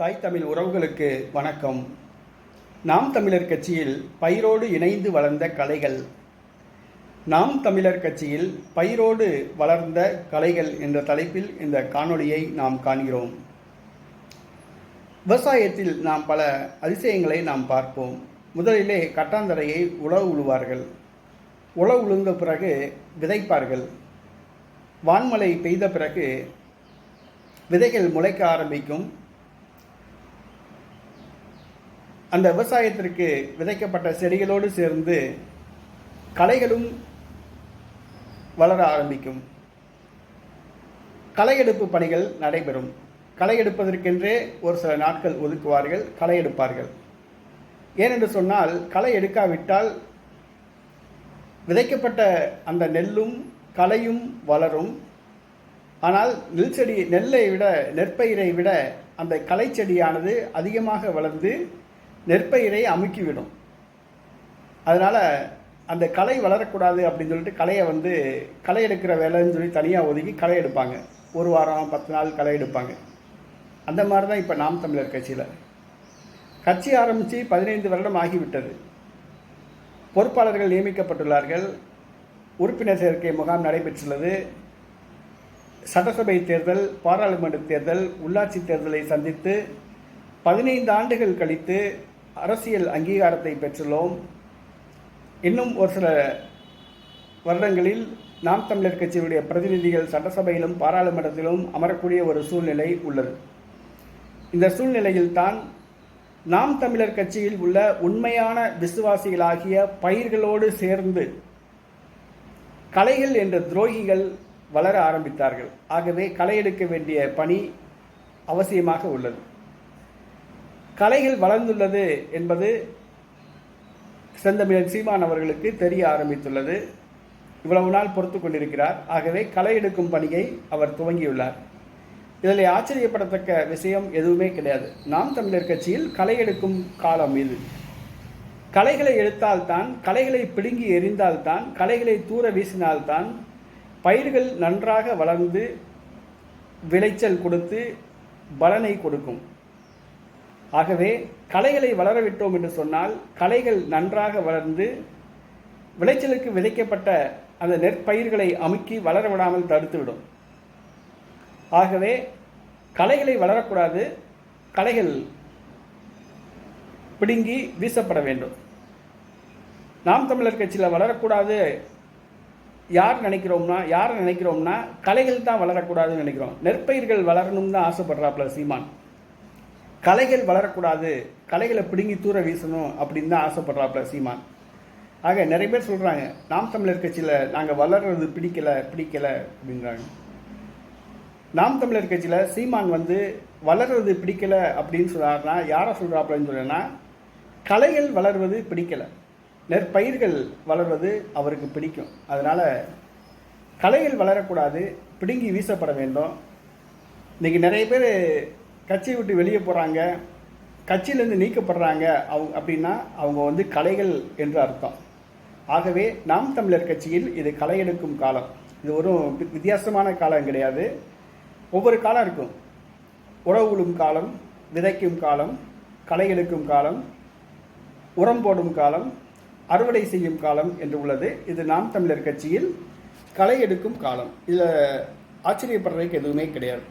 தாய் தமிழ் உறவுகளுக்கு வணக்கம். நாம் தமிழர் கட்சியில் பயிரோடு இணைந்து வளர்ந்த கலைகள். நாம் தமிழர் கட்சியில் பயிரோடு வளர்ந்த கலைகள் என்ற தலைப்பில் இந்த காணொளியை நாம் காண்கிறோம். விவசாயத்தில் நாம் பல அதிசயங்களை நாம் பார்ப்போம். முதலிலே கட்டாந்தரையை உழவு உழுவார்கள். உழவு உழுந்த பிறகு விதைப்பார்கள். வான்மழை பெய்த பிறகு விதைகள் முளைக்க ஆரம்பிக்கும். அந்த விவசாயத்திற்கு விதைக்கப்பட்ட செடிகளோடு சேர்ந்து களைகளும் வளர ஆரம்பிக்கும். களை எடுப்பு பணிகள் நடைபெறும். களை எடுப்பதற்கென்றே ஒரு சில நாட்கள் ஒதுக்குவார்கள் களை எடுப்பார்கள் ஏனென்று சொன்னால் களை எடுக்காவிட்டால் விதைக்கப்பட்ட அந்த நெல்லும் களையும் வளரும். ஆனால் நெல் செடி நெல்லை விட நெற்பயிரை விட அந்த களை செடியானது அதிகமாக வளர்ந்து நெற்பயிரை அமுக்கிவிடும். அதனால் அந்த களை வளரக்கூடாது அப்படின்னு சொல்லிட்டு களையை வந்து களை எடுக்கிற வேலைன்னு சொல்லி தனியாக ஒதுக்கி களை எடுப்பாங்க. ஒரு வாரம் பத்து நாள் களை எடுப்பாங்க. அந்த மாதிரி தான் இப்போ நாம் தமிழர் கட்சியில். கட்சி ஆரம்பித்து பதினைந்து வருடம் ஆகிவிட்டது. பொறுப்பாளர்கள் நியமிக்கப்பட்டுள்ளார்கள். உறுப்பினர் சேர்க்கை முகாம் நடைபெற்றுள்ளது. சட்டசபை தேர்தல் பாராளுமன்ற தேர்தல் உள்ளாட்சி தேர்தலை சந்தித்து பதினைந்து ஆண்டுகள் கழித்து அரசியல் அங்கீகாரத்தை பெற்றுள்ளோம். இன்னும் ஒரு சில வருடங்களில் நாம் தமிழர் கட்சியினுடைய பிரதிநிதிகள் சட்டசபையிலும் பாராளுமன்றத்திலும் அமரக்கூடிய ஒரு சூழ்நிலை உள்ளது. இந்த சூழ்நிலையில்தான் நாம் தமிழர் கட்சியில் உள்ள உண்மையான விசுவாசிகளாகிய பயிர்களோடு சேர்ந்து கலைகள் என்ற துரோகிகள் வளர ஆரம்பித்தார்கள். ஆகவே களை எடுக்க வேண்டிய பணி அவசியமாக உள்ளது. கலைகள் வளர்ந்துள்ளது என்பது செந்தமிழன் சீமான் அவர்களுக்கு தெரிய ஆரம்பித்துள்ளது. இவ்வளவு நாள் பொறுத்து கொண்டிருக்கிறார். ஆகவே களை எடுக்கும் பணியை அவர் துவங்கியுள்ளார். இதில் ஆச்சரியப்படத்தக்க விஷயம் எதுவுமே கிடையாது. நாம் தமிழர் கட்சியில் களை எடுக்கும் காலம் இது. களைகளை எடுத்தால்தான் களைகளை பிடுங்கி எறிந்தால்தான் களைகளை தூர வீசினால்தான் பயிர்கள் நன்றாக வளர்ந்து விளைச்சல் கொடுத்து பலனை கொடுக்கும். ஆகவே களைகளை வளரவிட்டோம் என்று சொன்னால் களைகள் நன்றாக வளர்ந்து விளைச்சலுக்கு விதைக்கப்பட்ட அந்த நெற்பயிர்களை அமுக்கி வளர விடாமல் தடுத்துவிடும். ஆகவே களைகளை வளரக்கூடாது களைகள் பிடுங்கி வீசப்பட வேண்டும். நாம் தமிழர் கட்சியில் வளரக்கூடாது யார் நினைக்கிறோம்னா யார் நினைக்கிறோம்னா கலைகள் தான் வளரக்கூடாதுன்னு நினைக்கிறோம். நெற்பயிர்கள் வளரணும்னு தான் ஆசைப்படுறாப்புல சீமான். கலைகள் வளரக்கூடாது கலைகளை பிடுங்கி தூர வீசணும் அப்படின்னு தான் ஆசைப்படுறாப்புல சீமான். ஆக நிறைய பேர் சொல்கிறாங்க நாம் தமிழர் கட்சியில் நாங்கள் வளர்றது பிடிக்கலை பிடிக்கலை அப்படின்றாங்க. நாம் தமிழர் கட்சியில் சீமான் வந்து வளர்றது பிடிக்கலை அப்படின்னு சொல்கிறாருன்னா யாரை சொல்கிறாப்புலன்னு சொல்லுன்னா கலைகள் வளர்வது பிடிக்கலை. நெற்பயிர்கள் வளர்வது அவருக்கு பிடிக்கும். அதனால் கலைகள் வளரக்கூடாது பிடுங்கி வீசப்பட வேண்டும். இன்றைக்கி நிறைய பேர் கட்சியை விட்டு வெளியே போகிறாங்க கட்சியிலேருந்து நீக்கப்படுறாங்க அவங்க அப்படின்னா அவங்க வந்து கலைகள் என்று அர்த்தம். ஆகவே நாம் தமிழர் கட்சியில் இது களை எடுக்கும் காலம். இது ஒரு வித்தியாசமான காலம் கிடையாது. ஒவ்வொரு காலம் இருக்கும். உறவு காலம் விதைக்கும் காலம் களை எடுக்கும் காலம் உரம் போடும் காலம் அறுவடை செய்யும் காலம் என்று உள்ளது. இது நாம் தமிழர் கட்சியில் களை எடுக்கும் காலம். இதில் ஆச்சரியப்படுறதுக்கு எதுவுமே கிடையாது.